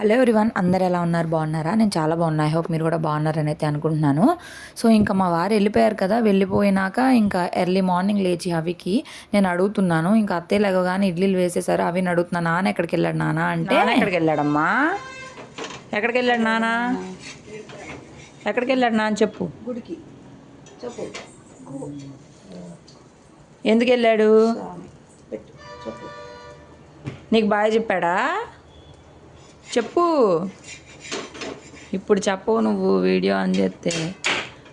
Hello everyone అందరు ఎలా ఉన్నారు? బాగున్నారా? నేను చాలా బాగున్నా. ఐ హోప్ మీరు కూడా బాగున్నారని అయితే అనుకుంటున్నాను. సో ఇంకా మా వారు వెళ్ళిపోయారు కదా వెళ్ళిపోయినాక ఇంకా ఎర్లీ మార్నింగ్ లేచి అవికి నేను అడుగుతున్నాను. ఇంకా అత్తయ్య లేవగానే ఇడ్లీలు వేసేసారు. అవి అడుగుతున్నా నాన్న ఎక్కడికి వెళ్ళాడు నాన్న? అంటే ఎక్కడికి వెళ్ళాడమ్మా? ఎక్కడికి వెళ్ళాడు నాన్న? ఎక్కడికి వెళ్ళాడు నాన్న చెప్పు. గుడికి. చెప్పు. ఎందుకు వెళ్ళాడు? నీకు బాగా చెప్పాడా? చెప్పు. ఇప్పుడు చెప్పు నువ్వు వీడియో ఆన్ చేస్తే.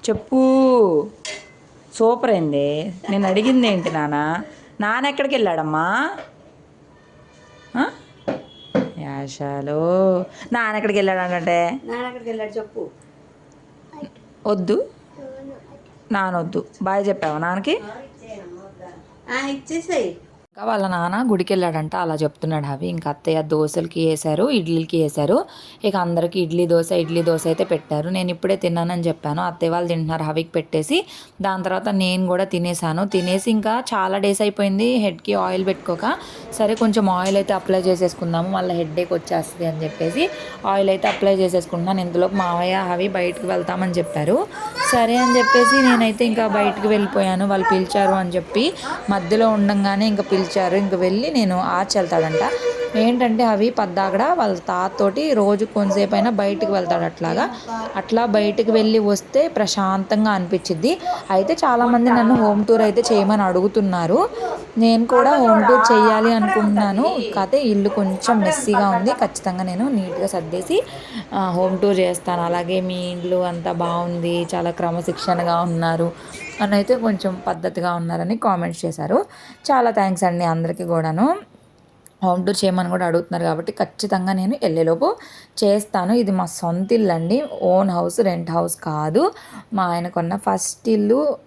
చెప్పు. సూపర్ అయింది. నేను అడిగింది ఏంటి నాన్న నాన్న ఎక్కడికి వెళ్ళాడమ్మా? యాషాలు. నాన్న ఎక్కడికి వెళ్ళాడంటే నాన్న ఎక్కడికి వెళ్ళాడు చెప్పు. వద్దు. నానొద్దు బాయ్ చెప్పావా నాన్నకి? ఇచ్చేసేయ్. ఇంకా వాళ్ళ నాన్న గుడికి వెళ్ళాడంట అలా చెప్తున్నాడు అవి. ఇంకా అత్తయ్య దోశలకి వేశారు ఇడ్లీలకి వేశారు. ఇక అందరికి ఇడ్లీ దోశ ఇడ్లీ దోశ అయితే పెట్టారు. నేను ఇప్పుడే తిన్నానని చెప్పాను. అత్తయ్య వాళ్ళు తింటున్నారు హవికి పెట్టేసి. దాని తర్వాత నేను కూడా తినేసాను. తినేసి ఇంకా చాలా డేస్ అయిపోయింది. హెడ్కి ఆయిల్ పెట్టుకోక. సరే కొంచెం ఆయిల్ అయితే అప్లై చేసేసుకుందాము. మళ్ళీ హెడ్ఏక్ వచ్చేస్తుంది అని చెప్పేసి ఆయిల్ అయితే అప్లై చేసేసుకుంటున్నాను. ఇందులో మావయ్య అవి బయటకు వెళ్తామని చెప్పారు. సరే అని చెప్పేసి నేనైతే ఇంకా బయటకు వెళ్ళిపోయాను. వాళ్ళు పిలిచారు అని చెప్పి. మధ్యలో ఉండంగానే ఇంకా పిలిచారు. ఇంక వెళ్ళి నేను ఆర్చి వెళ్తాడంట. ఏంటంటే అవి పద్దాకడ వాళ్ళ తాతతోటి రోజు కొంతసేపు అయినా బయటకు వెళ్తాడు అట్లాగా. అట్లా బయటకు వెళ్ళి వస్తే ప్రశాంతంగా అనిపించింది అయితే చాలామంది నన్ను హోమ్ టూర్ అయితే చేయమని అడుగుతున్నారు. నేను కూడా హోమ్ టూర్ చేయాలి అనుకుంటున్నాను. కాకపోతే ఇల్లు కొంచెం మెస్సీగా ఉంది. ఖచ్చితంగా నేను నీట్గా సర్దేసి హోమ్ టూర్ చేస్తాను. అలాగే మీ ఇండ్లు అంతా బాగుంది. చాలా క్రమశిక్షణగా ఉన్నారు. అని అయితే కొంచెం పద్ధతిగా ఉన్నారని కామెంట్స్ చేశారు. చాలా థ్యాంక్స్ అండి. అందరికీ కూడాను. హోమ్ టూర్ చేయమని కూడా అడుగుతున్నారు కాబట్టి ఖచ్చితంగా నేను వెళ్ళేలోపు చేస్తాను. ఇది మా సొంత ఇల్లు అండి. ఓన్ హౌస్ రెంట్ హౌస్ కాదు. మా ఆయనకున్న ఫస్ట్ ఇల్లు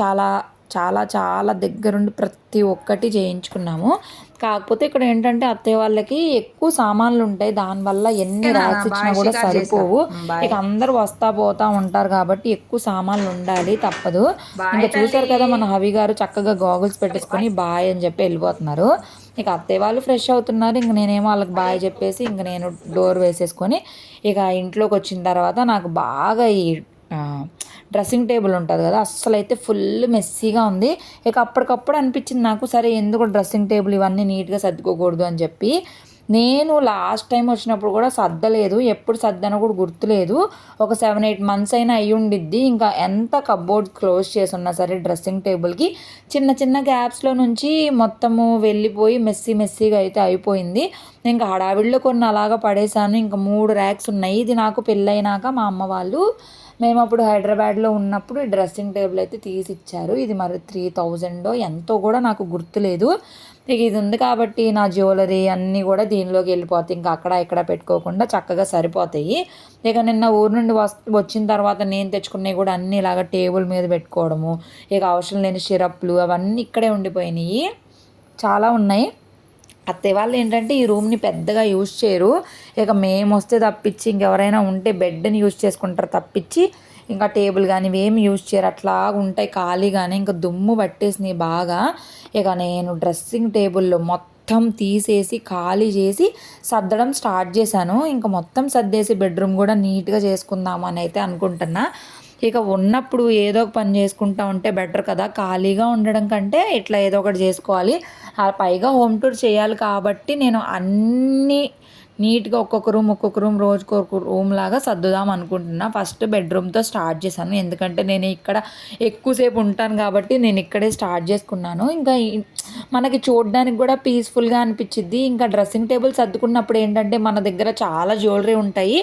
చాలా చాలా చాలా దగ్గరుండి ప్రతి ఒక్కటి చేయించుకున్నాము. కాకపోతే ఇక్కడ ఏంటంటే అత్తయ్య వాళ్ళకి ఎక్కువ సామాన్లు ఉంటాయి. దానివల్ల ఎన్ని ర్యాక్స్ ఇచ్చినా కూడా సరిపోవు. ఇక అందరు వస్తా పోతా ఉంటారు కాబట్టి ఎక్కువ సామాన్లు ఉండాలి తప్పదు. ఇంకా చూసారు కదా మన హవి గారు చక్కగా గాగుల్స్ పెట్టేసుకొని బాయ్. అని చెప్పి వెళ్ళిపోతున్నారు. ఇక అత్తయ్య వాళ్ళు ఫ్రెష్ అవుతున్నారు. ఇంక నేనేమో వాళ్ళకి బాయ్ చెప్పేసి ఇంక నేను డోర్ వేసేసుకొని ఇక ఇంట్లోకి వచ్చిన తర్వాత నాకు బాగా ఈ డ్రెస్సింగ్ టేబుల్ ఉంటుంది కదా అస్సలు అయితే ఫుల్ మెస్సీగా ఉంది. ఇక అప్పటికప్పుడు అనిపించింది నాకు సరే ఎందుకు డ్రెస్సింగ్ టేబుల్ ఇవన్నీ నీట్గా సర్దుకోకూడదు అని చెప్పి. నేను లాస్ట్ టైం వచ్చినప్పుడు కూడా సర్దలేదు ఎప్పుడు సర్దనో కూడా గుర్తులేదు. ఒక సెవెన్ ఎయిట్ మంత్స్ అయినా అయి ఉండిద్ది. ఇంకా ఎంత కబోర్డ్ క్లోజ్ చేసి ఉన్నా సరే డ్రెస్సింగ్ టేబుల్కి చిన్న చిన్న గ్యాప్స్లో నుంచి మొత్తము వెళ్ళిపోయి మెస్సీ మెస్సీగా అయితే అయిపోయింది. ఇంకా హడావిడిలో కొన్ని అలాగా పడేశాను. ఇంకా మూడు ర్యాక్స్ ఉన్నాయి. ఇది నాకు పెళ్ళైనాక మా అమ్మ వాళ్ళు మేము అప్పుడు హైదరాబాద్లో ఉన్నప్పుడు డ్రెస్సింగ్ టేబుల్ అయితే తీసి ఇచ్చారు. ఇది మరి త్రీ థౌజండ్ ఎంతో కూడా నాకు గుర్తులేదు. ఇక ఇది ఉంది కాబట్టి నా జ్యువెలరీ అన్నీ కూడా దీనిలోకి వెళ్ళిపోతాయి. ఇంకా అక్కడ ఇక్కడ పెట్టుకోకుండా చక్కగా సరిపోతాయి. ఇక నిన్న ఊరు నుండి వచ్చిన తర్వాత నేను తెచ్చుకున్నవి కూడా అన్నీ ఇలాగ టేబుల్ మీద పెట్టుకోవడము ఇక అవసరం లేని సిరప్లు అవన్నీ ఇక్కడే ఉండిపోయినాయి. చాలా ఉన్నాయి. అత్తయ్య వాళ్ళు ఏంటంటే ఈ రూమ్ని పెద్దగా యూజ్ చేయరు. ఇక మేము వస్తే తప్పించి ఇంకెవరైనా ఉంటే బెడ్ని యూజ్ చేసుకుంటారు తప్పించి. ఇంకా టేబుల్ కానీ ఇవేమి యూజ్ చేయరు. అట్లా ఉంటాయి ఖాళీగానే. ఇంకా దుమ్ము పట్టేసినాయి బాగా. ఇక నేను డ్రెస్సింగ్ టేబుల్లో మొత్తం తీసేసి ఖాళీ చేసి సర్దడం స్టార్ట్ చేశాను. ఇంకా మొత్తం సర్దేసి బెడ్రూమ్ కూడా నీట్గా చేసుకుందాము అని అయితే అనుకుంటున్నా. ఇక ఉన్నప్పుడు ఏదో ఒక పని చేసుకుంటా ఉంటే బెటర్ కదా. ఖాళీగా ఉండడం కంటే ఇట్లా ఏదో ఒకటి చేసుకోవాలి. ఆ పైగా హోమ్ టూర్ చేయాలి కాబట్టి నేను అన్నీ నీట్గా ఒక్కొక్క రూమ్ ఒక్కొక్క రూమ్ రోజుకు ఒక రూమ్ లాగా సర్దుదాం అనుకుంటున్నా. ఫస్ట్ బెడ్రూమ్తో స్టార్ట్ చేశాను. ఎందుకంటే నేను ఇక్కడ ఎక్కువసేపు ఉంటాను కాబట్టి నేను ఇక్కడే స్టార్ట్ చేసుకున్నాను. ఇంకా మనకి చూడడానికి కూడా పీస్ఫుల్గా అనిపించింది ఇంకా డ్రెస్సింగ్ టేబుల్ సర్దుకున్నప్పుడు ఏంటంటే మన దగ్గర చాలా జ్యువెలరీ ఉంటాయి.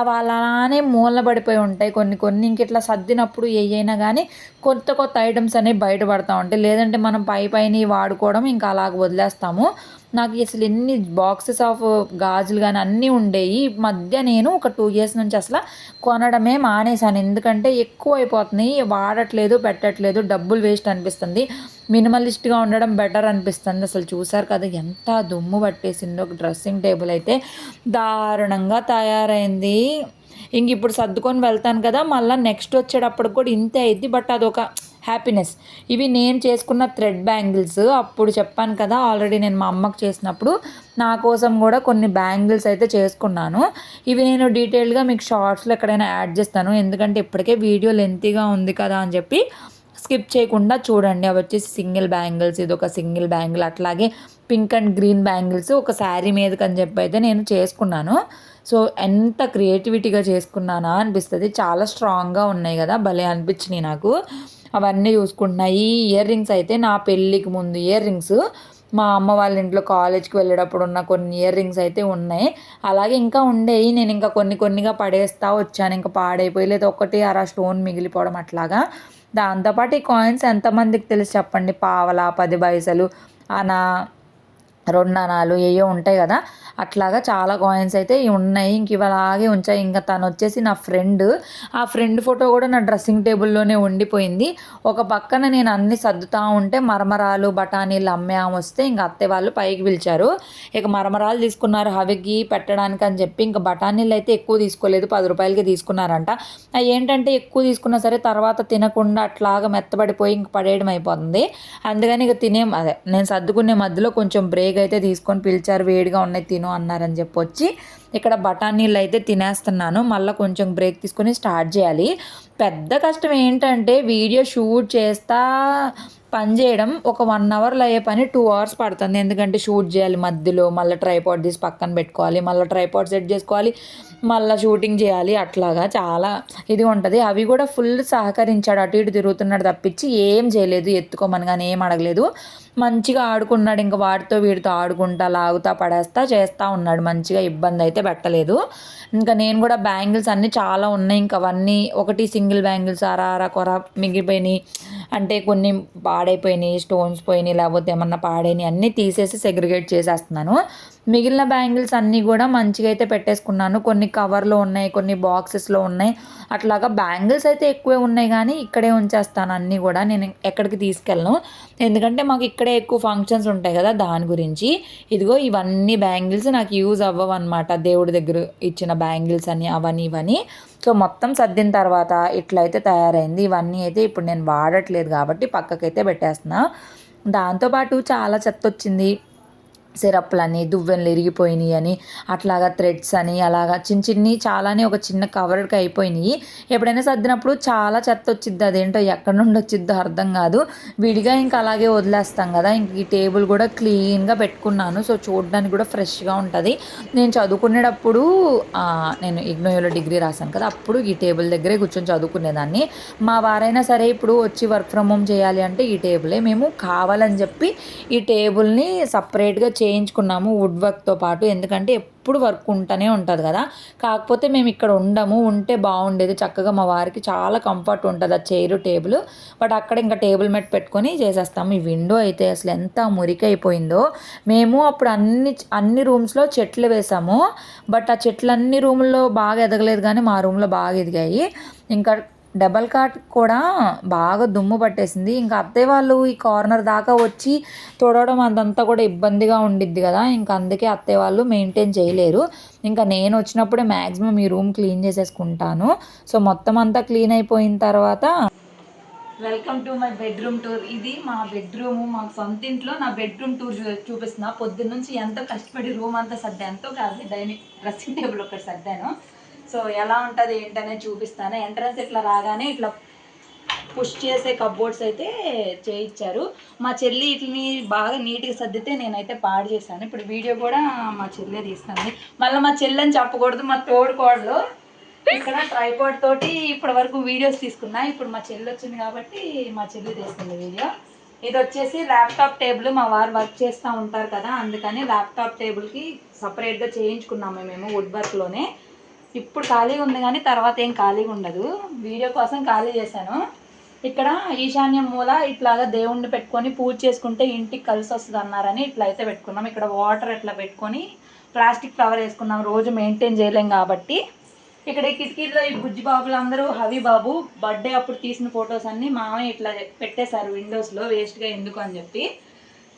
అవి అలానే మూల పడిపోయి ఉంటాయి కొన్ని కొన్ని. ఇంక ఇట్లా సర్దినప్పుడు ఏ అయినా కానీ కొత్త కొత్త ఐటమ్స్ అనేవి బయటపడతా ఉంటాయి. లేదంటే మనం పై పైన వాడుకోవడం ఇంకా అలాగ వదిలేస్తాము. నాకు అసలు ఎన్ని బాక్సెస్ ఆఫ్ గాజులు కానీ అన్నీ ఉండేవి మధ్య నేను ఒక టూ ఇయర్స్ నుంచి అసలు కొనడమే మానేశాను. ఎందుకంటే ఎక్కువ అయిపోతున్నాయి. వాడట్లేదు పెట్టట్లేదు డబ్బులు వేస్ట్ అనిపిస్తుంది. మినిమలిస్ట్గా ఉండడం బెటర్ అనిపిస్తుంది. అసలు చూసారు కదా ఎంత దుమ్ము పట్టేసిందో. ఒక డ్రెస్సింగ్ టేబుల్ అయితే దారుణంగా తయారైంది. ఇంక ఇప్పుడు సర్దుకొని వెళ్తాను కదా మళ్ళీ నెక్స్ట్ వచ్చేటప్పుడు కూడా ఇంతే అయింది. బట్ అదొక హ్యాపీనెస్. ఇవి నేను చేసుకున్న థ్రెడ్ బ్యాంగిల్స్. అప్పుడు చెప్పాను కదా ఆల్రెడీ నేను మా అమ్మకు చేసినప్పుడు నా కోసం కూడా కొన్ని బ్యాంగిల్స్ అయితే చేసుకున్నాను. ఇవి నేను డీటెయిల్గా మీకు షార్ట్స్లో ఎక్కడైనా యాడ్ చేస్తాను. ఎందుకంటే ఇప్పటికే వీడియో లెంతీగా ఉంది కదా అని చెప్పి స్కిప్ చేయకుండా చూడండి. అవి వచ్చేసి సింగిల్ బ్యాంగిల్స్. ఇది ఒక సింగిల్ బ్యాంగిల్. అట్లాగే పింక్ అండ్ గ్రీన్ బ్యాంగిల్స్. ఒక శారీ మీదకి అని చెప్పి అయితే నేను చేసుకున్నాను. సో ఎంత క్రియేటివిటీగా చేసుకున్నానా అనిపిస్తుంది. చాలా స్ట్రాంగ్గా ఉన్నాయి కదా. భలే అనిపించినాయి నాకు. అవన్నీ చూసుకుంటున్నాయి ఈ ఇయర్ రింగ్స్ అయితే నా పెళ్ళికి ముందు ఇయర్ రింగ్స్. మా అమ్మ వాళ్ళ ఇంట్లో కాలేజ్కి వెళ్ళేటప్పుడు ఉన్న కొన్ని ఇయర్ రింగ్స్ అయితే ఉన్నాయి. అలాగే ఇంకా ఉండేవి నేను ఇంకా కొన్ని కొన్నిగా పడేస్తా వచ్చాను. ఇంకా పాడైపోయి లేదా. ఒకటి అర స్టోన్ మిగిలిపోవడం అట్లాగా. దాంతోపాటు ఈ కాయిన్స్ ఎంతమందికి తెలిసి చెప్పండి? పావలా పది పైసలు అనా రెండు అనాలు ఏయో ఉంటాయి కదా. అట్లాగా చాలా కాయిన్స్ అయితే ఇవి ఉన్నాయి. ఇంక ఇవి అలాగే ఉంచాయి ఇంకా తను వచ్చేసి నా ఫ్రెండ్ ఆ ఫ్రెండ్ ఫోటో కూడా నా డ్రెస్సింగ్ టేబుల్లోనే ఉండిపోయింది. ఒక పక్కన నేను అన్ని సర్దుతా ఉంటే మరమరాలు బఠానీలు అమ్మే వస్తే ఇంకా అత్తే వాళ్ళు పైకి పిలిచారు. ఇక మరమరాలు తీసుకున్నారు. హవికి పెట్టడానికి అని చెప్పి ఇంకా బఠానీలు అయితే ఎక్కువ తీసుకోలేదు. పది రూపాయలకి తీసుకున్నారంట. ఏంటంటే ఎక్కువ తీసుకున్నా సరే తర్వాత తినకుండా అట్లాగా మెత్తబడిపోయి ఇంక పడేయడం అయిపోతుంది. అందుకని ఇక తినే అదే నేను సర్దుకునే మధ్యలో కొంచెం బ్రేక్ అయితే తీసుకొని పిలిచారు వేడిగా ఉన్నాయి తిను అన్నారని చెప్పి వచ్చి ఇక్కడ బఠానీళ్ళు అయితే తినేస్తున్నాను. మళ్ళీ కొంచెం బ్రేక్ తీసుకొని స్టార్ట్ చేయాలి. పెద్ద కష్టం ఏంటంటే వీడియో షూట్ చేస్తా పని చేయడం ఒక వన్ అవర్లో అయ్యే పని టూ అవర్స్ పడుతుంది. ఎందుకంటే షూట్ చేయాలి మధ్యలో మళ్ళీ ట్రైపాడ్ తీసి పక్కన పెట్టుకోవాలి మళ్ళీ ట్రైపాడ్ సెట్ చేసుకోవాలి మళ్ళీ షూటింగ్ చేయాలి అట్లాగా చాలా ఇది ఉంటుంది. అవి కూడా ఫుల్ సహకరించాడు అటు ఇటు తిరుగుతున్నాడు తప్పించి ఏం చేయలేదు ఎత్తుకోమని కానీ ఏం అడగలేదు. మంచిగా ఆడుకున్నాడు. ఇంకా వాడితో వీడితో ఆడుకుంటా లాగుతా పడేస్తా చేస్తూ ఉన్నాడు. మంచిగా ఇబ్బంది అయితే పెట్టలేదు. ఇంకా నేను కూడా బ్యాంగిల్స్ అన్నీ చాలా ఉన్నాయి. ఇంకా అవన్నీ ఒకటి సింగిల్ బ్యాంగిల్స్ అర కొర మిగిలిపోయినాయి. అంటే కొన్ని పాడైపోయినాయి స్టోన్స్ పోయినాయి లేకపోతే ఏమన్నా పాడైనాయి. అన్నీ తీసేసి సెగ్రిగేట్ చేసేస్తున్నాను. మిగిలిన బ్యాంగిల్స్ అన్నీ కూడా మంచిగా అయితే పెట్టేసుకున్నాను. కొన్ని కవర్లో ఉన్నాయి కొన్ని బాక్సెస్లో ఉన్నాయి. అట్లాగా బ్యాంగిల్స్ అయితే ఎక్కువే ఉన్నాయి కానీ ఇక్కడే ఉంచేస్తాను అన్నీ కూడా. నేను ఎక్కడికి తీసుకెళ్ళను. ఎందుకంటే మాకు ఇక్కడే ఎక్కువ ఫంక్షన్స్ ఉంటాయి కదా దాని గురించి. ఇదిగో ఇవన్నీ బ్యాంగిల్స్ నాకు యూజ్ అవ్వవు అనమాట దేవుడి దగ్గర ఇచ్చిన బ్యాంగిల్స్ అని అవని ఇవని. సో మొత్తం సర్దిన తర్వాత ఇట్లయితే తయారైంది. ఇవన్నీ అయితే ఇప్పుడు నేను వాడట్లేదు కాబట్టి పక్కకైతే పెట్టేస్తున్నా. దాంతోపాటు చాలా చెత్త వచ్చింది. సిరప్లని దువ్వెనలు ఇరిగిపోయినాయి అని అట్లాగా థ్రెడ్స్ అని అలాగా చిన్న చిన్ని చాలానే ఒక చిన్న కవర్కి అయిపోయినాయి. ఎప్పుడైనా సర్దినప్పుడు చాలా చెత్త వచ్చిద్ది అదేంటో ఎక్కడి నుండి వచ్చిద్దో అర్థం కాదు. విడిగా ఇంకా అలాగే వదిలేస్తాం కదా ఇంక ఈ టేబుల్ కూడా క్లీన్గా పెట్టుకున్నాను. సో చూడడానికి కూడా ఫ్రెష్గా ఉంటుంది. నేను చదువుకునేటప్పుడు నేను ఇగ్నోయోలో డిగ్రీ రాశాను కదా అప్పుడు ఈ టేబుల్ దగ్గరే కూర్చొని చదువుకునేదాన్ని. మా వారైనా సరే ఇప్పుడు వచ్చి వర్క్ ఫ్రమ్ హోమ్ చేయాలి అంటే ఈ టేబులే మేము కావాలని చెప్పి ఈ టేబుల్ని సపరేట్గా చేయించుకున్నాము వుడ్ వర్క్తో పాటు. ఎందుకంటే ఎప్పుడు వర్క్ ఉంటూనే ఉంటుంది కదా. కాకపోతే మేము ఇక్కడ ఉండము. ఉంటే బాగుండేది. చక్కగా మా వారికి చాలా కంఫర్ట్ ఉంటుంది ఆ చైర్ టేబుల్ బట్ అక్కడ ఇంకా టేబుల్ మెట్ పెట్టుకొని చేసేస్తాము. ఈ విండో అయితే అసలు ఎంత మురికైపోయిందో. మేము అప్పుడు అన్ని అన్ని రూమ్స్లో చెట్లు వేసాము. బట్ ఆ చెట్లు అన్ని రూముల్లో బాగా ఎదగలేదు కానీ మా రూమ్లో బాగా ఎదిగాయి. ఇంకా డబల్ కాట్ కూడా బాగా దుమ్ము పట్టేసింది. ఇంకా అత్తయ్య వాళ్ళు ఈ కార్నర్ దాకా వచ్చి తొడవడం అదంతా కూడా ఇబ్బందిగా ఉండిద్ది కదా. ఇంకా అందుకే అత్తయ్య వాళ్ళు మెయింటైన్ చేయలేరు. ఇంకా నేను వచ్చినప్పుడే మ్యాక్సిమం ఈ రూమ్ క్లీన్ చేసేసుకుంటాను. సో మొత్తం అంతా క్లీన్ అయిపోయిన తర్వాత welcome to my bedroom tour. ఇది మా బెడ్రూమ్. మా సొంత ఇంట్లో నా బెడ్రూమ్ టూర్ చూ చూపిస్తున్నా. పొద్దున్న నుంచి ఎంతో కష్టపడి రూమ్ అంతా సర్దాను ఎంతో కాదు డైనింగ్ డ్రెస్సింగ్ టేబుల్ ఒకటి సర్దాను. సో ఎలా ఉంటుంది ఏంటనేది చూపిస్తాను. ఎంట్రన్స్ ఇట్లా రాగానే ఇట్లా పుష్ చేసే కప్బోర్డ్స్ అయితే చేయించారు మా చెల్లి వీటిని బాగా నీట్గా సర్దితే నేనైతే పాడు చేశాను. ఇప్పుడు వీడియో కూడా మా చెల్లె తీస్తుంది. మళ్ళీ మా చెల్లి అని చెప్పకూడదు మా తోడుకోడలు. ఇక్కడ ట్రైపాడ్ తోటి ఇప్పటి వరకు వీడియోస్ తీసుకున్నా. ఇప్పుడు మా చెల్లి వచ్చింది కాబట్టి మా చెల్లి తీస్తుంది వీడియో. ఇది వచ్చేసి ల్యాప్టాప్ టేబుల్ మా వారు వర్క్ చేస్తూ ఉంటారు కదా అందుకని ల్యాప్టాప్ టేబుల్కి సపరేట్గా చేయించుకున్నాము మేము వుడ్ వర్క్లోనే ఇప్పుడు ఖాళీగా ఉంది కానీ తర్వాత ఏం ఖాళీగా ఉండదు. వీడియో కోసం ఖాళీ చేశాను. ఇక్కడ ఈశాన్యం మూల ఇట్లాగా దేవుణ్ణి పెట్టుకొని పూజ చేసుకుంటే ఇంటికి కలిసి వస్తుంది అన్నారని ఇట్లా అయితే పెట్టుకున్నాం. ఇక్కడ వాటర్ ఇట్లా పెట్టుకొని ప్లాస్టిక్ ఫ్లవర్ వేసుకున్నాం. రోజు మెయింటైన్ చేయలేం కాబట్టి. ఇక్కడ కిటికీలో ఈ బుజ్జి బాబులు అందరూ హవి బాబు బర్త్డే అప్పుడు తీసిన ఫొటోస్ అన్నీ మామయ్య ఇట్లా పెట్టేశారు విండోస్లో. వేస్ట్గా ఎందుకు అని చెప్పి.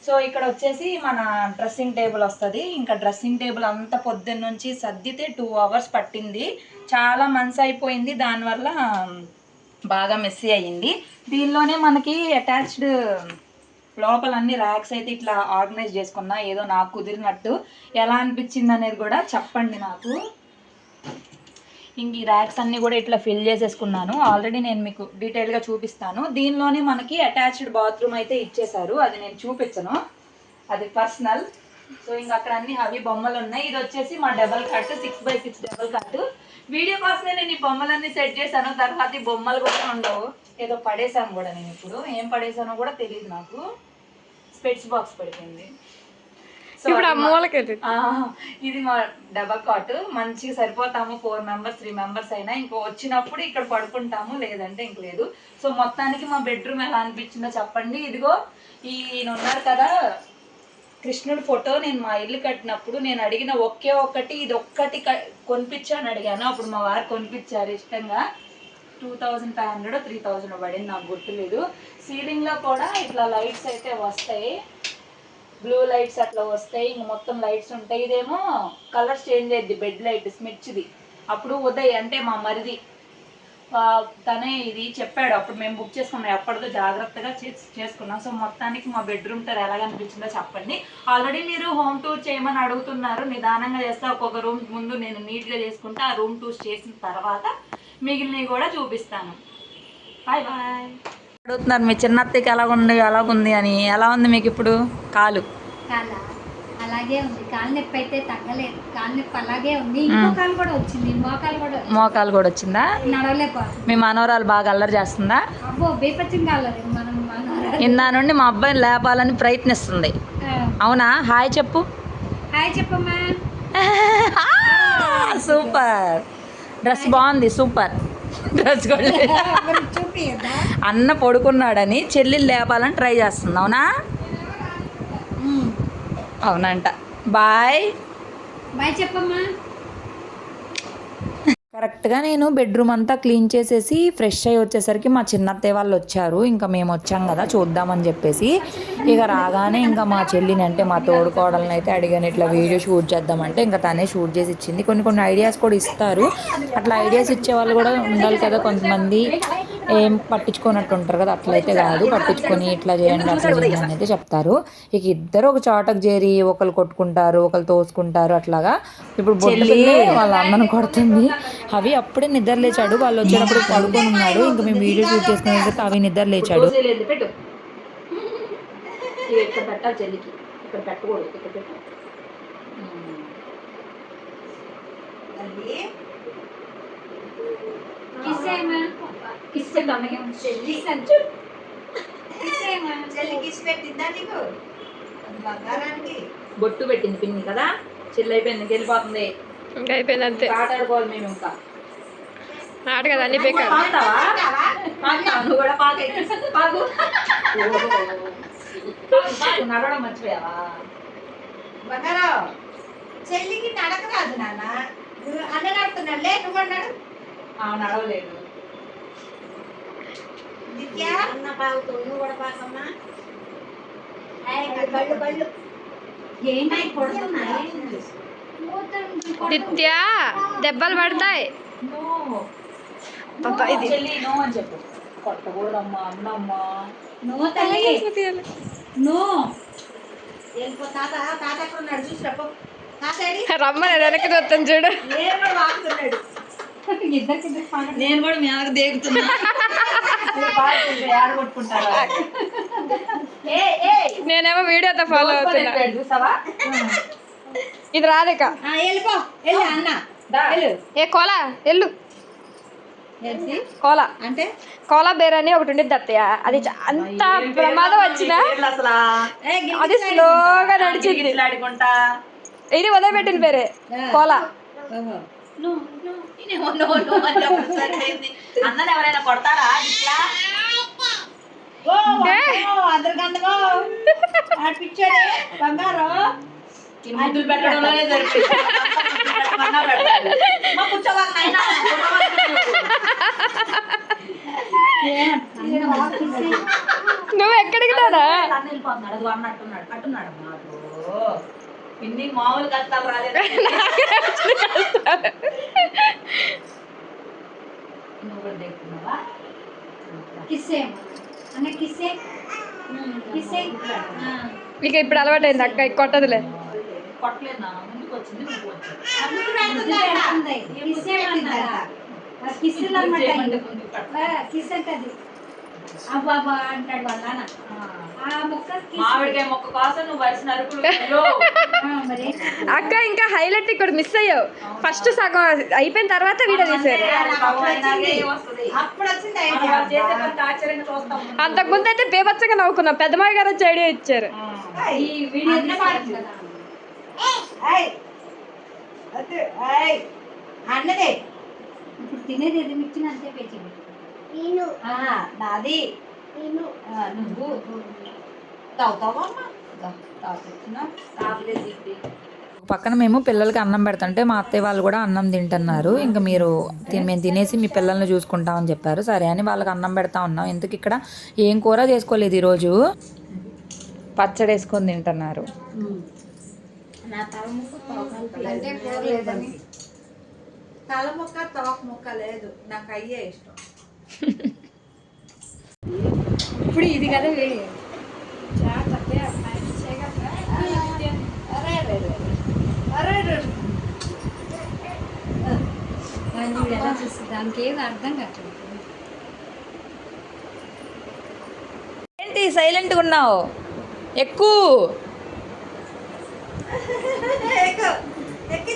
సో ఇక్కడ వచ్చేసి మన డ్రెస్సింగ్ టేబుల్ వస్తుంది. ఇంకా డ్రెస్సింగ్ టేబుల్ అంతా పొద్దున్న నుంచి సర్దితే టూ అవర్స్ పట్టింది. చాలా మంత్స్ అయిపోయింది. దానివల్ల బాగా మెస్సీ అయ్యింది. దీనిలోనే మనకి అటాచ్డ్ లోపల అన్ని ర్యాక్స్ అయితే ఇట్లా ఆర్గనైజ్ చేసుకున్నా. ఏదో నాకు కుదిరినట్టు ఎలా అనిపించింది అనేది కూడా చెప్పండి నాకు. ఇంక ఈ ర్యాక్స్ అన్ని కూడా ఇట్లా ఫిల్ చేసేసుకున్నాను. ఆల్రెడీ నేను మీకు డీటెయిల్గా చూపిస్తాను. దీనిలోనే మనకి అటాచ్డ్ బాత్రూమ్ అయితే ఇచ్చేసారు అది నేను చూపించను. అది పర్సనల్ సో ఇంక అక్కడ అన్ని హవి బొమ్మలు ఉన్నాయి. ఇది వచ్చేసి మా double cot six by six double cot video కోసమే నేను ఈ బొమ్మలన్నీ సెట్ చేశాను. తర్వాత ఈ బొమ్మలు కూడా ఉండవు. ఏదో పడేసాను కూడా నేను ఇప్పుడు. ఏం పడేశానో కూడా తెలియదు నాకు. స్పెట్స్ బాక్స్ పడిపోయింది. ఇప్పుడు ఆ మూలకెళ్ళి. ఇది మా డబల్ కాట్. మంచిగా సరిపోతాము. ఫోర్ మెంబర్స్ త్రీ మెంబర్స్ అయినా. ఇంకో వచ్చినప్పుడు ఇక్కడ పడుకుంటాము. లేదంటే ఇంక లేదు. సో మొత్తానికి మా బెడ్రూమ్ ఎలా అనిపించిందో చెప్పండి. ఇదిగో ఈయన ఉన్నారు కదా. కృష్ణుడి ఫోటో. నేను మా ఇల్లు కట్టినప్పుడు నేను అడిగిన ఒకే ఒక్కటి ఇది ఒక్కటి కొనిపించని అడిగాను. అప్పుడు మా వారు కొనిపించారు ఇష్టంగా. Two thousand five hundred three thousand పడింది. నాకు గుర్తులేదు. సీలింగ్లో కూడా ఇట్లా లైట్స్ అయితే వస్తాయి. బ్లూ లైట్స్ అట్లా వస్తాయి ఇంక మొత్తం లైట్స్ ఉంటాయి. ఇదేమో కలర్స్ చేంజ్ అయ్యింది బెడ్ లైట్ స్మిచ్ది అప్పుడు ఉదయ్ అంటే మా మరిది తనే ఇది చెప్పాడు. అప్పుడు మేము బుక్ చేసుకున్నాం. ఎప్పటిదో జాగ్రత్తగా చేసుకున్నాం. సో మొత్తానికి మా బెడ్రూమ్ టూర్ ఎలా అనిపించిందో చెప్పండి. ఆల్రెడీ మీరు హోమ్ టూర్ చేయమని అడుగుతున్నారు. నిదానంగా చేస్తే ఒక్కొక్క రూమ్ ముందు నేను నీట్గా చేసుకుంటే ఆ రూమ్ టూర్స్ చేసిన తర్వాత మిగిలినవి కూడా చూపిస్తాను. బాయ్ బాయ్ అడుగుతున్నారు మీ చిన్నత్తకి ఎలా ఉంది ఎలా ఉంది అని. ఎలా ఉంది మీకు ఇప్పుడు? కాలు. కాళ్ళ అలాగే ఉంది. కాలు నొప్పి అయితే తగ్గలేదు. కాలు నొప్పి అలాగే ఉంది. ఇంకో కాలు కూడా వచ్చింది. మోకాలు కూడా. మోకాలు కూడా వచ్చిందా? నడవలేకపోతుంది మీ మనవరాలు బాగా అల్లరి చేస్తుందా? అబ్బో మనం ఇందా నుండి మా అబ్బాయిని లేపాలని ప్రయత్నిస్తుంది. అవునా? హాయ్ చెప్పు. హాయ్ చెప్పమ్మా. సూపర్. డ్రెస్ బాగుంది సూపర్. డ్రెస్ అన్న పడుకున్నాడని చెల్లెలు లేపాలని ట్రై చేస్తుంది అవునా? అవునంట. బాయ్. బాయ్ చెప్పమ్మా. కరెక్ట్గా నేను బెడ్రూమ్ అంతా క్లీన్ చేసేసి ఫ్రెష్ అయ్యి వచ్చేసరికి మా చిన్నత్తయ్య వాళ్ళు వచ్చారు. ఇంకా మేము వచ్చాం కదా చూద్దామని చెప్పేసి. ఇక రాగానే ఇంకా మా చెల్లిని అంటే మా తోడుకోవడాలని అయితే అడిగాను ఇట్లా వీడియో షూట్ చేద్దామంటే ఇంకా తనే షూట్ చేసి ఇచ్చింది. కొన్ని కొన్ని ఐడియాస్ కూడా ఇస్తారు. అట్లా ఐడియాస్ ఇచ్చే వాళ్ళు కూడా ఉండాలి కదా కొంతమంది. ఏం పట్టించుకోనట్టు ఉంటారు కదా అట్లయితే కాదు. పట్టించుకొని ఇట్లా చేయండి అట్లా చేయండి అని అయితే చెప్తారు. ఇక ఇద్దరు ఒక చాటకు చేరి ఒకరు కొట్టుకుంటారు ఒకరు తోసుకుంటారు అట్లాగా. ఇప్పుడు బొడ్డు వాళ్ళ అమ్మను కొడుతుంది. అవి అప్పుడే నిద్ర లేచాడు. వాళ్ళు వచ్చేటప్పుడు పడుకొని ఉన్నాడు. ఇంకా మేము వీడియో షూట్ చేసుకునేసరికి అవి నిద్ర లేచాడు. పెట్టు ఇక్కడ పెట్టాలి చెల్లికి? ఇక్కడ పెట్టకూడదు ఇక్కడ పెట్టు కిస్ చెల్లి. కిసి పెట్టిందా నీకు? బంగారానికి. బొట్టు పెట్టింది పిన్ని కదా? చెల్లి అయిపోయింది వెళ్ళిపోతుంది. ఇంకా అయిపోయింది అంతే. ఆట ఆడుకోవాలి మేము ఇంకా. ఆట కదా అన్ని బేకారు? నువ్వు కూడా పాకు. నడవడం మర్చిపోయావా? చెల్లికి నడక రాదు నాన్న. నువ్వు అన్న నడుతున్నాడు లే నువ్వు అన్నాడు నడవలేదు. దిత్య అన్న పాకుతూ నువ్వు కూడా పాకమ్మా బళ్ళు బళ్ళు. ఏంటి కొడుతున్నాయి? నిత్య దెబ్బలు పడతాయి. నో. పాపా ఇది చెల్లి నో అని చెప్పు. కొట్టకూడదమ్మా అన్నమ్మా. నో తల్లి. రమ్మని వెనక్కి చూస్తాను చూడు. నేను కూడా మీ ఆగ దేగుతున్నా. ఆడగొట్టుకుంటారా ఏ ఏ. నేనేమో వీడియోతో ఫాలో అవుతున్నా. చూసావా? ఇది. వెళ్ళు ఏ కోలా ఎల్లు. కోలా. అంటే? కోలా బేర్ అని ఒకటి ఉండేది అత్తయ్య. అది అంత ప్రమాదం వచ్చినా పేర్లు అసలా. ఏ, గిల్లి అది స్లోగా నడిచింది. ఇది వదిలిపెట్టిన పేరే కోలా. ఎవరైనా కొడతారా ఇట్లా? పెట్టడంలోనే పెట్టమన్నా పెడతాడు. మా కూర్చోవాలి నాయనా, నువ్వు ఎక్కడికి అది అన్నట్టున్నాడు అట్టున్నాడు మాకు ఇన్ని మామూలు కష్టాలు రాలేదు. నువ్వు కూడా దిగుతున్నావా కిస్సే. అన్న కిస్సే? కిస్సే? ఆ. ఇక ఇప్పుడు అలవాటైంది అక్క కొట్టదులే. కొట్టలేదు వచ్చింది. అబ్బాబా అంటాడు వాళ్ళ నాన్న. మామిడికాయ మొక్క కోసం నువ్వు వరిసిన అక్క ఇంకా హైలైట్ ఇక్కడ మిస్ అయ్యావు. ఫస్ట్ సగం అయిపోయిన తర్వాత వీడియో తీసారు అంతకుముందు అయితే బేబచ్చగా నవ్వుకున్నాం. పెద్దమావి గారు వచ్చి ఐడియా ఇచ్చారు. అన్నదే. ఇప్పుడు తినేది ఏది? మిక్చిన అంతే నాది. నువ్వు. తాగుతావమ్మా. పక్కన మేము పిల్లలకి అన్నం పెడుతుంటే మా అత్తయ్య వాళ్ళు కూడా అన్నం తింటున్నారు. ఇంకా మీరు తిని- మేము తినేసి మీ పిల్లల్ని చూసుకుంటామని చెప్పారు. సరే అని వాళ్ళకి అన్నం పెడతా ఉన్నాం. ఎందుకు ఇక్కడ ఏం కూర చేసుకోలేదు ఈరోజు? పచ్చడి వేసుకొని తింటున్నారు నా తల ముక్క తోక అంటే లేదని. తల ముక్క తోక ముక్క లేదు. నాకు అయ్యే ఇష్టం. ఇప్పుడు ఇది కదా వేడి. దానికి ఏమి అర్థం కావట్లేదు. ఏంటి సైలెంట్గా ఉన్నావు? ఎక్కువ ఎక్కు.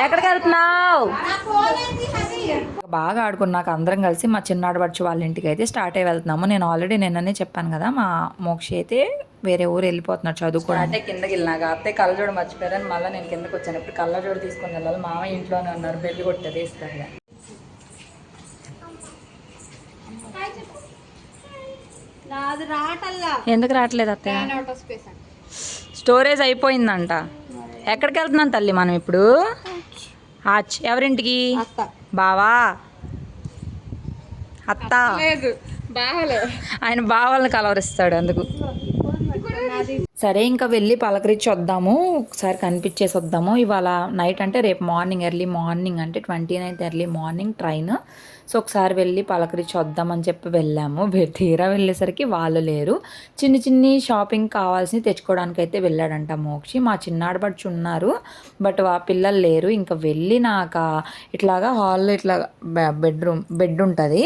ఎక్కడికి వెళ్తున్నావు? నా ఫోన్ ఏంటి హనీ? బాగా ఆడుకున్నాక అందరం కలిసి మా చిన్నాడు బడ్చి వాళ్ళ ఇంటికి అయితే స్టార్ట్ అయ్యి వెళ్తున్నాము. నేను ఆల్రెడీ నిన్ననే చెప్పాను కదా మా మోక్షి అయితే వేరే ఊరు వెళ్ళిపోతున్నాడు చదువుకోవడం అంటే కిందకి వెళ్ళినాక అత్తే కళ్ళజోడు మర్చిపోయారని మళ్ళీ నేను కిందకి వచ్చాను. ఇప్పుడు కళ్ళజోడు తీసుకొని వెళ్ళాలి. మామ ఇంట్లోనే ఉన్నారు. బెల్లి కొట్టేది ఇస్తారు ఎందుకు రావట్లేదు అత్తయ్య? స్టోరేజ్ అయిపోయిందంట. ఎక్కడికి వెళ్తున్నాం తల్లి మనం ఇప్పుడు? ఆచ్ ఎవరింటికి? బావా? అత్త. ఆయన బావాలను కలవరిస్తాడు అందుకు. సరే ఇంకా వెళ్ళి పలకరించి వద్దాము. ఒకసారి కనిపించేసి వద్దాము. ఇవాళ నైట్ అంటే రేపు మార్నింగ్ ఎర్లీ మార్నింగ్ అంటే twenty ninth early morning train. So ఒకసారి వెళ్ళి పలకరించి వద్దామని చెప్పి వెళ్ళాము. తీరా వెళ్ళేసరికి వాళ్ళు లేరు. చిన్ని చిన్ని షాపింగ్ కావాల్సినవి తెచ్చుకోవడానికి అయితే వెళ్ళాడంట మోక్షి. మా చిన్నాడబడుచు ఉన్నారు. బట్ ఆ పిల్లలు లేరు. ఇంకా వెళ్ళినాక ఇట్లాగా హాల్లో ఇట్లా బెడ్రూమ్ బెడ్ ఉంటుంది.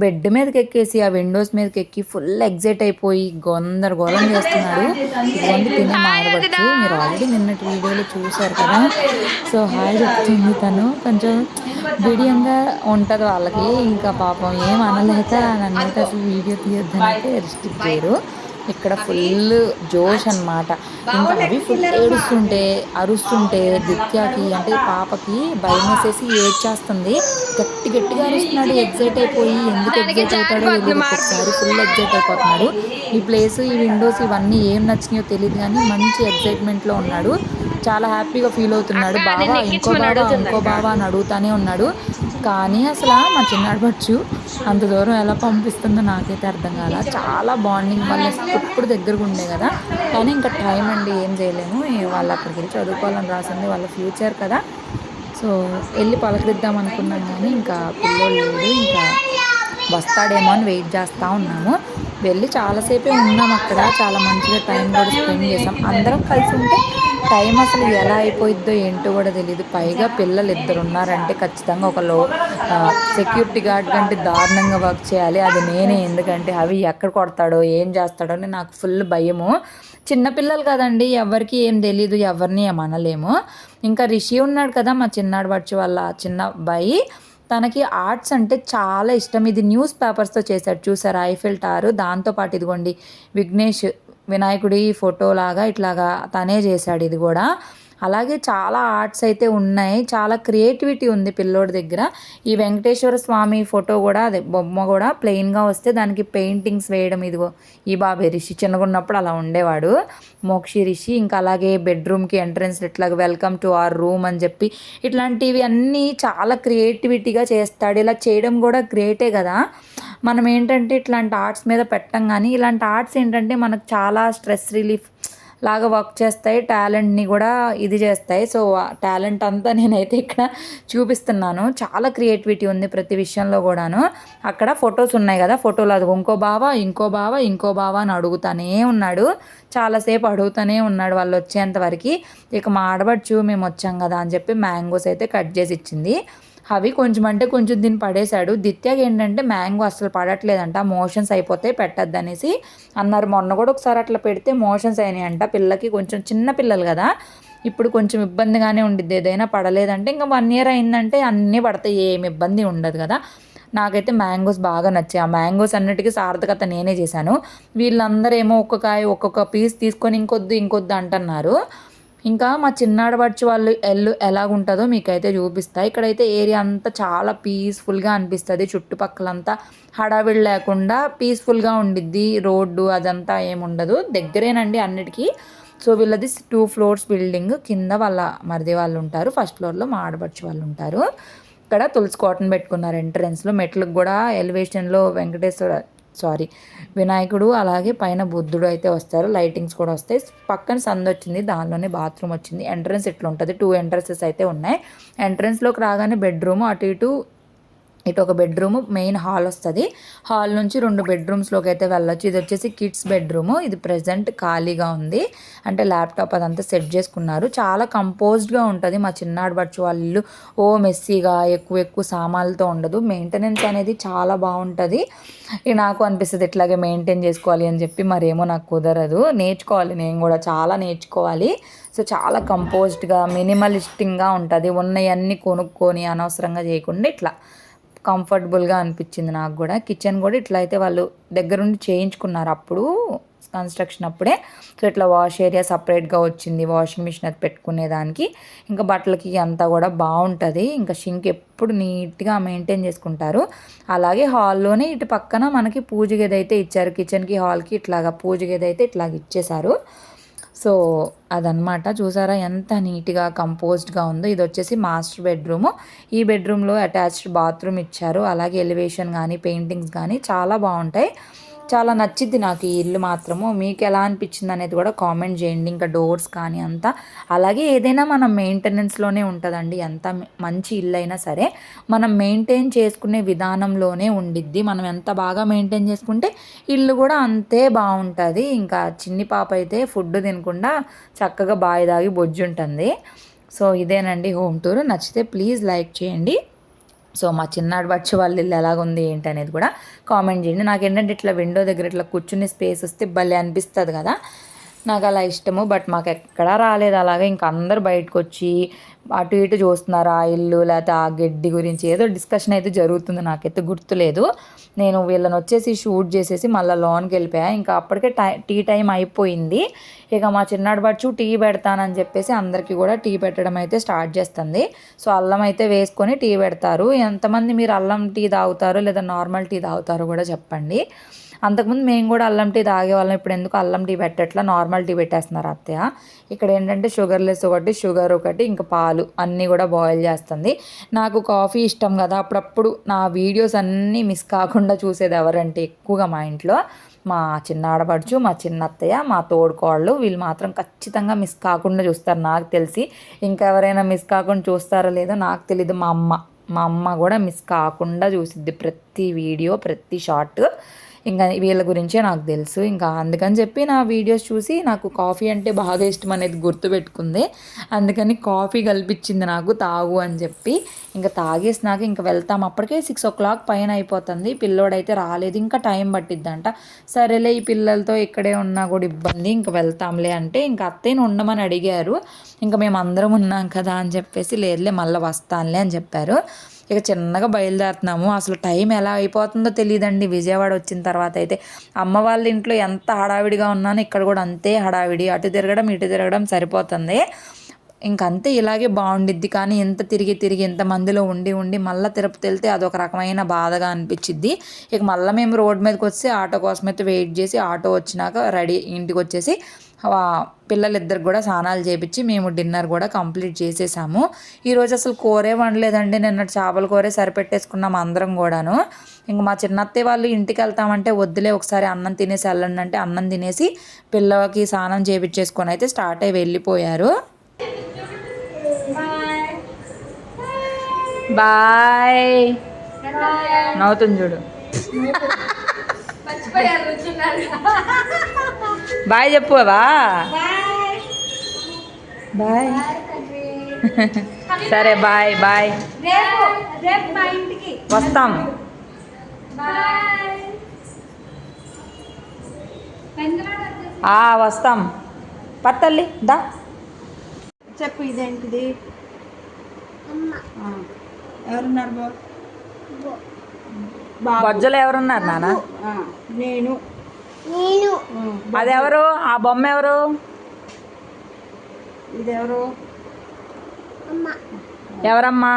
బెడ్ మీదకి ఎక్కేసి ఆ విండోస్ మీదకి ఎక్కి ఫుల్ ఎగ్జైట్ అయిపోయి గొందరగోళం చేస్తున్నాడు ఇదిగోండి తినే మారవచ్చు. మీరు ఆల్రెడీ నిన్నటి వీడియోలో చూశారు కదా. సో హాయ్ చెప్తుంది తను. కొంచెం బిడియంగా ఉంటుంది వాళ్ళకి. ఇంకా పాపం ఏం అనలేక నన్ను అసలు వీడియో తీయొద్దని అయితే రిస్ట్రిక్ట్ చేయరు. ఇక్కడ ఫుల్ జోష్ అన్నమాట. ఇంకా అవి ఫుల్ ఏడుస్తుంటే అరుస్తుంటే దిత్యాకి అంటే పాపకి భయం వేసేసి ఏడ్చేస్తుంది. గట్టి గట్టిగా అరుస్తున్నాడు ఎగ్జైట్ అయిపోయి ఎందుకు ఎగ్జైట్ అవుతాడో ఒకసారి ఫుల్ ఎగ్జైట్ అయిపోతున్నాడు. ఈ ప్లేస్ ఈ విండోస్ ఇవన్నీ ఏం నచ్చినాయో తెలియదు కానీ మంచి ఎగ్జైట్మెంట్లో ఉన్నాడు. చాలా హ్యాపీగా ఫీల్ అవుతున్నాడు. బావా ఇంకో బావా ఇంకో బావా అని అడుగుతానే ఉన్నాడు. కానీ అసలు మా చిన్నాడు పచ్చు అంత దూరం ఎలా పంపిస్తుందో నాకైతే అర్థం కాల. చాలా బాండింగ్ వాళ్ళు ఎప్పుడు దగ్గరగా ఉండే కదా. కానీ ఇంకా టైం అండి ఏం చేయలేము. వాళ్ళు అక్కడికి వెళ్ళి చదువుకోవాలని రాసింది వాళ్ళ ఫ్యూచర్ కదా. సో వెళ్ళి పలకరిద్దాం అనుకున్నాం కానీ ఇంకా పిల్లోడు లేడు. ఇంకా వస్తాడేమో అని వెయిట్ చేస్తూ ఉన్నాము. వెళ్ళి చాలాసేపే ఉన్నాం అక్కడ. చాలా మంచిగా టైం కూడా స్పెండ్ చేసాం. అందరం కలిసి ఉంటే టైం అసలు ఎలా అయిపోయిద్దో ఏంటో కూడా తెలియదు పైగా పిల్లలు ఇద్దరు ఉన్నారంటే ఖచ్చితంగా ఒక లో సెక్యూరిటీ గార్డ్ కంటే దారుణంగా వర్క్ చేయాలి. అది నేనే. ఎందుకంటే అవి ఎక్కడ కొడతాడో ఏం చేస్తాడో అని నాకు ఫుల్ భయము. చిన్నపిల్లలు కదండి ఎవరికి ఏం తెలియదు ఎవరిని ఏం అనలేము. ఇంకా రిషి ఉన్నాడు కదా మా చిన్నాడు వచ్చి వాళ్ళ చిన్న అబ్బాయి. తనకి ఆర్ట్స్ అంటే చాలా ఇష్టం. ఇది న్యూస్ పేపర్స్తో చేశాడు. చూసారు? ఐఫిల్ టారు. దాంతోపాటు ఇదిగోండి విఘ్నేష్ వినాయకుడి ఫోటో లాగా ఇట్లాగా తనే చేశాడు ఇది కూడా. అలాగే చాలా ఆర్ట్స్ అయితే ఉన్నాయి. చాలా క్రియేటివిటీ ఉంది పిల్లోడి దగ్గర. ఈ వెంకటేశ్వర స్వామి ఫోటో కూడా అదే బొమ్మ కూడా ప్లెయిన్గా వస్తే దానికి పెయింటింగ్స్ వేయడం ఇదిగో. ఈ బాబే రిషి చిన్నగా ఉన్నప్పుడు అలా ఉండేవాడు. మోక్షి రిషి ఇంకా అలాగే బెడ్రూమ్కి ఎంట్రన్స్ ఇట్లా వెల్కమ్ టు అవర్ రూమ్ అని చెప్పి ఇట్లాంటివి అన్నీ చాలా క్రియేటివిటీగా చేస్తాడు. ఇలా చేయడం కూడా గ్రేటే కదా. మనం ఏంటంటే ఇట్లాంటి ఆర్ట్స్ మీద పెట్టం కానీ ఇలాంటి ఆర్ట్స్ ఏంటంటే మనకు చాలా స్ట్రెస్ రిలీఫ్ లాగా వర్క్ చేస్తాయి. టాలెంట్ని కూడా ఇది చేస్తాయి. సో టాలెంట్ అంతా నేనైతే ఇక్కడ చూపిస్తున్నాను. చాలా క్రియేటివిటీ ఉంది ప్రతి విషయంలో కూడాను. అక్కడ ఫొటోస్ ఉన్నాయి కదా ఫోటోలు అది ఇంకో బావ ఇంకో బావ ఇంకో బావ అని అడుగుతానే ఉన్నాడు. చాలాసేపు అడుగుతూనే ఉన్నాడు వాళ్ళు వచ్చేంత వరకు. ఇక మా ఆడబడుచు మేము వచ్చాం కదా అని చెప్పి మ్యాంగోస్ అయితే కట్ చేసి ఇచ్చింది. అవి కొంచెం అంటే కొంచెం దీన్ని పడేశాడు. దిత్యాకి ఏంటంటే మ్యాంగో అసలు పడట్లేదంట. మోషన్స్ అయిపోతే పెట్టద్దు అనేసి అన్నారు. మొన్న కూడా ఒకసారి అట్లా పెడితే మోషన్స్ అయినాయంట. పిల్లకి కొంచెం చిన్న పిల్లలు కదా. ఇప్పుడు కొంచెం ఇబ్బందిగానే ఉండిద్ది. ఏదైనా పడలేదంటే ఇంకా వన్ ఇయర్ అయిందంటే అన్నీ పడతాయి. ఏమి ఇబ్బంది ఉండదు కదా. నాకైతే మ్యాంగోస్ బాగా నచ్చాయి. ఆ మ్యాంగోస్ అన్నిటికీ సార్థకత నేనే చేశాను. వీళ్ళందరూ ఏమో ఒక్కొక్క కాయ ఒక్కొక్క పీస్ తీసుకొని ఇంకొద్దు ఇంకొద్దు అంటున్నారు. ఇంకా మా చిన్నాడబడుచు వాళ్ళు ఎల్లు ఎలాగుంటుందో మీకైతే చూపిస్తా. ఇక్కడైతే ఏరియా అంతా చాలా పీస్ఫుల్గా అనిపిస్తుంది. చుట్టుపక్కలంతా హడావిడి లేకుండా పీస్ఫుల్గా ఉండిద్ది. రోడ్డు అదంతా ఏముండదు. దగ్గరేనండి అన్నిటికీ. సో వీళ్ళది టూ ఫ్లోర్స్ బిల్డింగ్. కింద వాళ్ళ మరిది వాళ్ళు ఉంటారు ఫస్ట్ ఫ్లోర్లో మా ఆడబడుచు వాళ్ళు ఉంటారు ఇక్కడ తులసి కాటన్ పెట్టుకున్నారు ఎంట్రన్స్లో. మెట్లకు కూడా ఎలివేషన్లో వెంకటేశ్వర సారీ. వినాయకుడు అలాగే పైన బుద్ధుడు అయితే వస్తారు. లైటింగ్స్ కూడా వస్తాయి. పక్కన సందు వచ్చింది. దానిలోనే బాత్రూమ్ వచ్చింది. ఎంట్రన్స్ ఇట్లా ఉంటుంది టూ ఎంట్రన్సెస్ అయితే ఉన్నాయి. ఎంట్రన్స్లోకి రాగానే బెడ్రూమ్ అటు ఇటు ఇటు ఒక బెడ్రూమ్ మెయిన్ హాల్ వస్తుంది. హాల్ నుంచి రెండు బెడ్రూమ్స్లోకి అయితే వెళ్ళొచ్చు. ఇది వచ్చేసి కిడ్స్ బెడ్రూమ్. ఇది ప్రజెంట్ ఖాళీగా ఉంది. అంటే ల్యాప్టాప్ అదంతా సెట్ చేసుకున్నారు. చాలా కంపోజ్డ్గా ఉంటుంది. మా చిన్నాడు బడ్చు వాళ్ళ ఇల్లు ఓ మెస్సీగా ఎక్కువ ఎక్కువ సామాన్లతో ఉండదు. మెయింటెనెన్స్ అనేది చాలా బాగుంటుంది. ఇక నాకు అనిపిస్తుంది ఇట్లాగే మెయింటైన్ చేసుకోవాలి అని చెప్పి మరేమో నాకు కుదరదు. నేర్చుకోవాలి నేను కూడా. చాలా నేర్చుకోవాలి. సో చాలా కంపోజ్డ్గా మినిమలిస్టింగ్గా ఉంటుంది. ఉన్నవన్నీ కొనుక్కొని అనవసరంగా చేయకుండా ఇట్లా. కంఫర్టబుల్గా అనిపించింది నాకు కూడా. కిచెన్ కూడా ఇట్లా అయితే వాళ్ళు దగ్గరుండి చేయించుకున్నారు అప్పుడు కన్స్ట్రక్షన్ అప్పుడే. సో ఇట్లా వాష్ ఏరియా సపరేట్గా వచ్చింది వాషింగ్ మిషన్ అది పెట్టుకునేదానికి. ఇంకా బట్టలకి అంతా కూడా బాగుంటుంది. ఇంకా షింక్ ఎప్పుడు నీట్గా మెయింటైన్ చేసుకుంటారు. అలాగే హాల్లోనే ఇటు పక్కన మనకి పూజ గది అయితే ఇచ్చారు. కిచెన్కి హాల్కి ఇట్లాగా పూజ గది అయితే ఇట్లాగ ఇచ్చేశారు. సో అదనమాట చూసారా ఎంత నీట్గా కంపోజ్డ్గా ఉందో. ఇది వచ్చేసి మాస్టర్ బెడ్రూమ్ ఈ బెడ్రూమ్లో అటాచ్డ్ బాత్రూమ్ ఇచ్చారు. అలాగే ఎలివేషన్ కానీ పెయింటింగ్స్ కానీ చాలా బాగుంటాయి. చాలా నచ్చింది నాకు ఈ ఇల్లు మాత్రము. మీకు ఎలా అనిపించింది అనేది కూడా కామెంట్ చేయండి. ఇంకా డోర్స్ కానీ అంతా. అలాగే ఏదైనా మనం మెయింటెనెన్స్లోనే ఉంటుందండి. ఎంత మంచి ఇల్లు అయినా సరే మనం మెయింటైన్ చేసుకునే విధానంలోనే ఉండిద్ది. మనం ఎంత బాగా మెయింటైన్ చేసుకుంటే ఇల్లు కూడా అంతే బాగుంటుంది. ఇంకా చిన్ని పాప అయితే ఫుడ్ తినకుండా చక్కగా బాయి దాగి బొజ్జు ఉంటుంది సో ఇదేనండి హోమ్ టూర్ నచ్చితే ప్లీజ్ లైక్ చేయండి. సో మా చిన్నాడు బచ్చి వాళ్ళ ఇల్లు ఎలాగుంది ఏంటి అనేది కూడా కామెంట్ చేయండి. నాకు ఏంటంటే ఇట్లా విండో దగ్గర ఇట్లా కూర్చునే స్పేస్ వస్తే భలే అనిపిస్తుంది కదా. నాకు అలా ఇష్టము బట్ మాకు ఎక్కడా రాలేదు. అలాగే ఇంక అందరు బయటకు వచ్చి అటు ఇటు చూస్తున్నారు ఆ ఇల్లు లేకపోతే ఆ గడ్డి గురించి ఏదో డిస్కషన్ అయితే జరుగుతుంది. నాకైతే గుర్తులేదు. నేను వీళ్ళని వచ్చేసి షూట్ చేసేసి మళ్ళీ లోన్కి వెళ్ళిపోయా. ఇంకా అప్పటికే టై టీ టైం అయిపోయింది. ఇక మా చిన్నాడు బచ్చు టీ పెడతానని చెప్పేసి అందరికీ కూడా టీ పెట్టడం అయితే స్టార్ట్ చేస్తుంది. సో అల్లం అయితే వేసుకొని టీ పెడతారు. ఎంతమంది మీరు అల్లం టీ తాగుతారో లేదా నార్మల్ టీ తాగుతారో కూడా చెప్పండి. అంతకుముందు మేము కూడా అల్లం టీ తాగేవాళ్ళం ఇప్పుడు ఎందుకు అల్లం టీ పెట్టట్లా నార్మల్ టీ పెట్టేస్తున్నారు అత్తయ్య? ఇక్కడ ఏంటంటే షుగర్ లెస్ ఒకటి షుగర్ ఒకటి ఇంకా పాలు అన్నీ కూడా బాయిల్ చేస్తుంది. నాకు కాఫీ ఇష్టం కదా అప్పుడప్పుడు నా వీడియోస్ అన్నీ మిస్ కాకుండా చూసేది ఎవరంటే ఎక్కువగా మా ఇంట్లో మా చిన్న ఆడపడుచు మా చిన్న అత్తయ్య మా తోడుకోళ్ళు. వీళ్ళు మాత్రం ఖచ్చితంగా మిస్ కాకుండా చూస్తారు నాకు తెలిసి. ఇంకా ఎవరైనా మిస్ కాకుండా చూస్తారో లేదో నాకు తెలీదు మా అమ్మ. మా అమ్మ కూడా మిస్ కాకుండా చూసిద్ది ప్రతి వీడియో ప్రతి షార్ట్ ఇంకా వీళ్ళ గురించే నాకు తెలుసు. ఇంకా అందుకని చెప్పి నా వీడియోస్ చూసి నాకు కాఫీ అంటే బాగా ఇష్టం అనేది గుర్తుపెట్టుకుంది అందుకని కాఫీ కల్పించింది నాకు తాగు అని చెప్పి. ఇంకా తాగేసినాక ఇంకా వెళ్తాం. అప్పటికే సిక్స్ ఓ క్లాక్ పైన అయిపోతుంది. పిల్లోడైతే రాలేదు. ఇంకా టైం పట్టిద్దంట. సరేలే ఈ పిల్లలతో ఇక్కడే ఉన్నా కూడా ఇబ్బంది. ఇంకా వెళ్తాంలే అంటే ఇంకా అత్తయ్యని ఉండమని అడిగారు. ఇంకా మేము అందరం ఉన్నాం కదా అని చెప్పేసి లేదులే మళ్ళీ వస్తానులే అని చెప్పారు. ఇక చిన్నగా బయలుదేరుతున్నాము. అసలు టైం ఎలా అయిపోతుందో తెలియదండి. విజయవాడ వచ్చిన తర్వాత అయితే అమ్మ వాళ్ళ ఇంట్లో ఎంత హడావిడిగా ఉన్నానో ఇక్కడ కూడా అంతే హడావిడి. అటు తిరగడం ఇటు తిరగడం సరిపోతుంది. ఇంకంతే ఇలాగే బాగుండిద్ది. కానీ ఎంత తిరిగి తిరిగి ఎంత మందిలో ఉండి ఉండి మళ్ళీ తిరుపతి వెళ్తే అదొక రకమైన బాధగా అనిపించింది ఇక మళ్ళీ మేము రోడ్ మీదకి వచ్చి ఆటో కోసం అయితే వెయిట్ చేసి ఆటో వచ్చినాక రెడీ ఇంటికి వచ్చేసి పిల్లలిద్దరికి కూడా స్నానాలు చేపించి మేము డిన్నర్ కూడా కంప్లీట్ చేసేసాము. ఈరోజు అసలు కూరే వండలేదండి. నిన్న చేపల కూరే సరిపెట్టేసుకున్నాం అందరం కూడాను. ఇంక మా చిన్నత్తయ్య వాళ్ళు ఇంటికి వెళ్తామంటే వద్దులే ఒకసారి అన్నం తినేసి వెళ్ళండి అంటే అన్నం తినేసి పిల్లలకి స్నానం చేపించేసుకొని అయితే స్టార్ట్ అయ్యి వెళ్ళిపోయారు. బాయ్. నవ్వుతుంది చూడు. బాయ్ చెప్పువా? బాయ్. సరే బాయ్ బాయ్. రేపు రేపు మా ఇంటికి. వస్తాం. వస్తాం. పట్టల్లి దా. చెప్పు ఇదేంటిది. ఎవరున్నారు బా. బొజ్జలు ఎవరున్నారు నాన్న నేను. అది ఎవరు? ఆ బొమ్మ ఎవరు? ఇదెవరు ఎవరమ్మా?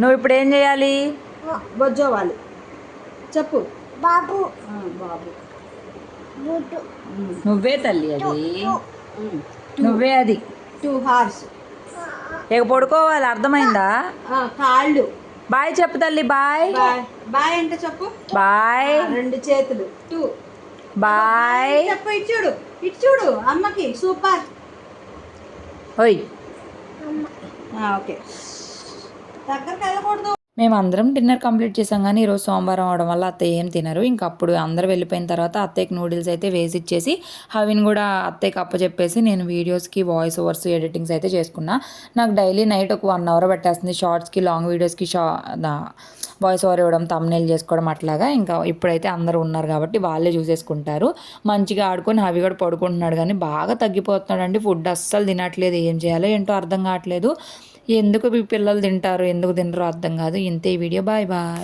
నువ్వు ఇప్పుడు ఏం చేయాలి? బొజ్జోవాలి చెప్పు. బాబు. బాబు. నువ్వే తల్లి అది. నువ్వే అది. టూ హార్స్ ఇక పడుకోవాలి అర్థమైందా? కాళ్ళు. బాయ్ చెప్పు తల్లి బాయ్. బాయ్. అంటే చెప్పు. బాయ్. రెండు చేతులు. టూ. బాయ్. చెప్పు ఇటు చూడు. ఇటు చూడు. అమ్మకి సూపర్. ఓయ్. ఓకే. దగ్గరికి వెళ్ళకూడదు. మేమందరం డిన్నర్ కంప్లీట్ చేసాం కానీ ఈరోజు సోమవారం అవడం వల్ల అత్తయ్య ఏం తినరు. ఇంక అప్పుడు అందరు వెళ్ళిపోయిన తర్వాత అత్తయ్యకి నూడిల్స్ అయితే వేసి ఇచ్చేసి హవిని కూడా అత్తయ్యకి అప్పచెప్పేసి నేను వీడియోస్కి వాయిస్ ఓవర్స్ ఎడిటింగ్స్ అయితే చేసుకున్నా. నాకు డైలీ నైట్ ఒక వన్ అవర్ పట్టేస్తుంది. షార్ట్స్కి లాంగ్ వీడియోస్కి షా వాయిస్ ఓవర్ ఇవ్వడం తమ్నేల్ చేసుకోవడం అట్లాగా. ఇంకా ఇప్పుడైతే అందరూ ఉన్నారు కాబట్టి వాళ్ళే చూసేసుకుంటారు. మంచిగా ఆడుకొని హవి కూడా పడుకుంటున్నాడు కానీ బాగా తగ్గిపోతున్నాడు అండి ఫుడ్ అస్సలు తినట్లేదు. ఏం చేయాలో ఏంటో అర్థం కావట్లేదు. ఎందుకు పిల్లలు తింటారు? ఎందుకు తినరో అర్థం కాదు. ఇంతే ఈ వీడియో. Bye bye.